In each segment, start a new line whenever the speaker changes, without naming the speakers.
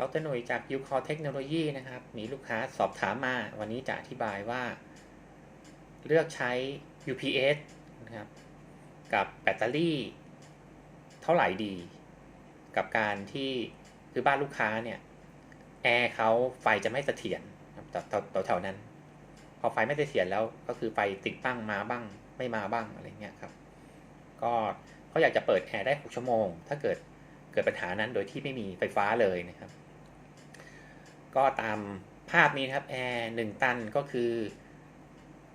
ดรหนุ่ยจาก u c o r Technology นะครับ มีลูกค้าสอบถามมา วันนี้จะอธิบายว่า เลือกใช้ UPS นะครับ กับแบตเตอรี่ เท่าไหร่ดี กับการที่คือบ้านลูกค้าเนี่ย แอร์เขาไฟจะไม่เสถียรต่อต่อต่อแถวนั้น พอไฟไม่เสถียรแล้วก็คือไฟติดบ้างมาบ้าง ไม่มาบ้างอะไรเงี้ยครับ ก็เขาอยากจะเปิดแอร์ได้ 6 ชั่วโมง ถ้าเกิดเกิดปัญหานั้นโดยที่ไม่มีไฟฟ้าเลยนะครับ ก็ตามภาพนี้ครับแอร์1ตันก็คือ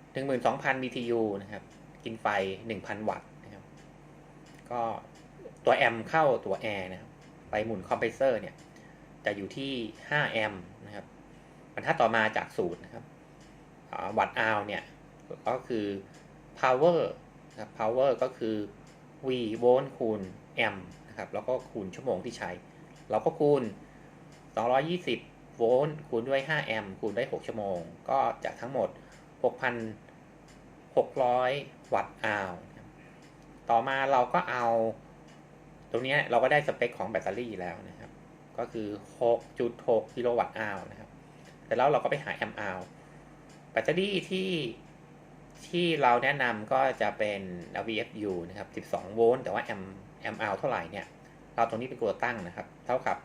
12,000 BTU นะครับ กินไฟ 1,000 วัตต์นะครับ ก็ตัวแอมเข้าตัวแอร์นะครับ ไปหมุนคอมเพรสเซอร์เนี่ย จะอยู่ที่ 5 แอมนะครับบรรทัดต่อมาจากสูตรนะครับวัตต์อาวเนี่ย ก็คือ power นะครับ power ก็คือ v โวลต์คูณแอมนะครับ แล้วก็คูณชั่วโมงที่ใช้ เราก็คูณ 220 โวลต์คูณด้วย 5 แอมป์คูณด้วย 6 ชั่วโมง ก็จะทั้งหมด 6,600 วัตต์อาวต่อมาเราก็เอา ตรงนี้เราก็ได้สเปคของแบตเตอรี่แล้วนะครับ ก็คือ 6.6 กิโลวัตต์อาวนะครับ แต่แล้วเราก็ไปหาแอมป์อาวแบตเตอรี่ที่ที่เราแนะนำก็จะเป็น VFU นะครับ 12 โวลต์ แต่ว่าแอมแอมอาวเท่าไหร่เนี่ย เราตรงนี้เป็นตัวตั้งนะครับ เท่ากับ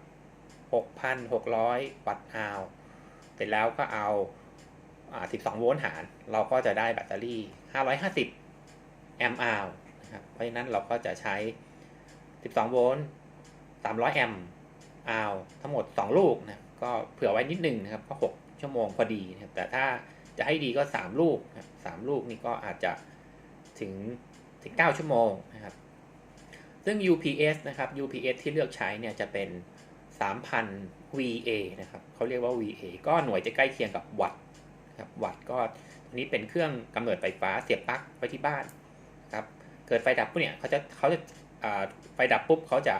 6,600 วัตต์อาวเสร็จแล้วก็เอา12 โวลต์หาร เราก็จะได้แบตเตอรี่ 550 แอมป์อาวนะครับ เพราะฉะนั้นเราก็จะใช้ 12 โวลต์ 300 แอมป์อาวทั้งหมด 2 ลูกนะ ก็เผื่อไว้นิดนึงนะครับ ก็ 6 ชั่วโมงพอดีนะครับ แต่ถ้าจะให้ดีก็ 3 ลูกนะสามลูกนี่ก็อาจจะถึงถึง 9 ชั่วโมงนะครับ ซึ่ง UPS นะครับ UPS ที่เลือกใช้เนี่ยจะเป็น 3,000 VA นะครับเขาเรียกว่า VA ก็หน่วยจะใกล้เคียงกับวัตต์ครับวัตต์ก็อันนี้เป็นเครื่องกำเนิดไฟฟ้าเสียบปลั๊กไว้ที่บ้านครับเกิดไฟดับปุ๊บเนี่ยเขาจะเขาจะไฟดับปุ๊บเขาจะ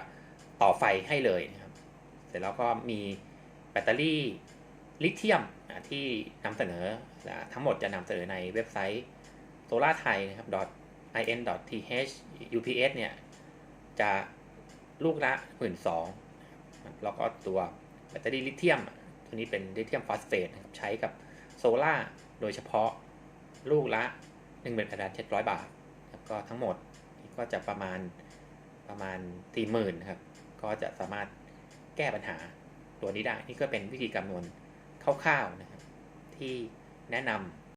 ต่อไฟให้เลยนะครับเสร็จแล้วก็มีแบตเตอรี่ลิเธียมที่นำเสนอทั้งหมดจะนำเสนอในเว็บไซต์ solar thai นะครับ in th ups เนี่ยจะลูกละ1 2ื่นสอ แล้วก็ตัวแบตเตอรี่ลิเธียม ตัวนี้เป็นลิเธียมฟอสเฟตนะครับใช้กับโซล่าโดยเฉพาะลูกละ1 7 0 0 700บาทแล้วก็ทั้งหมดก็จะประมาณประมาณ4มื่นครับ ก็จะสามารถแก้ปัญหาตัวนี้ได้ นี่ก็เป็นวิธีคำนวณคร่าวๆนะครับที่แนะนำ